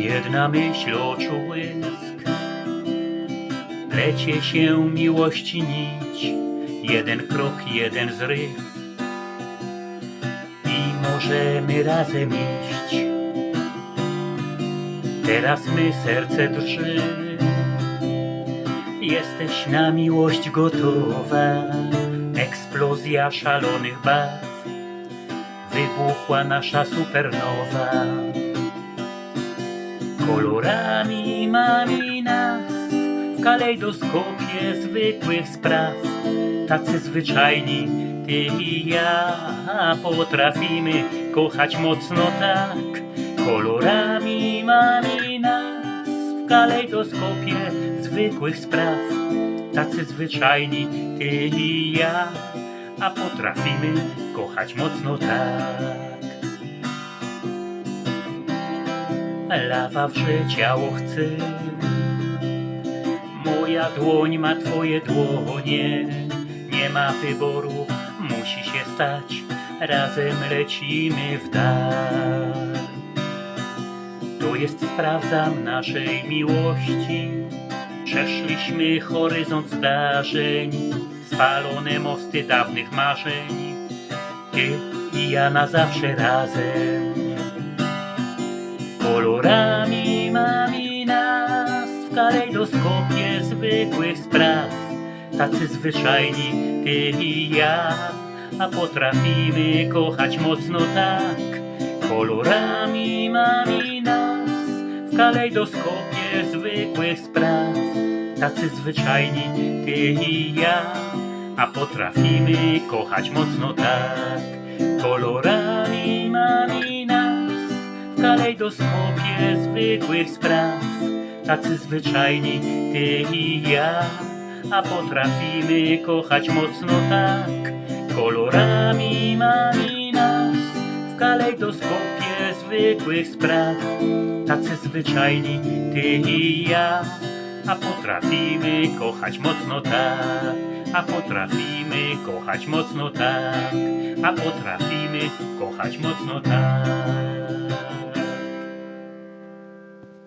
Jedna myśl oczu łysk Plecie się miłości nić. Jeden krok, jeden zryw. I możemy razem iść. Teraz my serce drży. Jesteś na miłość gotowa. Eksplozja szalonych baw. Wybuchła nasza supernowa Kolorami mami nas. W kalejdoskopie zwykłych spraw. Tacy zwyczajni ty i ja. Potrafimy kochać mocno tak. Kolorami mami nas. W kalejdoskopie zwykłych spraw. Tacy zwyczajni ty i ja. A potrafimy kochać mocno tak Lawa wrze chce. Moja dłoń ma twoje dłonie Nie ma wyboru, musi się stać. Razem lecimy w dal. To jest sprawdzam naszej miłości. Przeszliśmy horyzont zdarzeń Spalone mosty dawnych marzeń. Ty i ja na zawsze razem kalejdoskopie zwykłych spraw. Tacy zwyczajni ty i ja A potrafimy kochać mocno tak. Kolorami mami nas w kalejdoskopie zwykłych spraw. Tacy zwyczajni ty i ja A potrafimy kochać mocno tak. Kolorami mami nas w kalejdoskopie zwykłych spraw Tacy zwyczajni ty i ja. A potrafimy kochać mocno tak Kolorami mami nas. W kalejdoskopie zwykłych spraw Tacy zwyczajni ty i ja. A potrafimy kochać mocno tak A potrafimy kochać mocno tak A potrafimy kochać mocno tak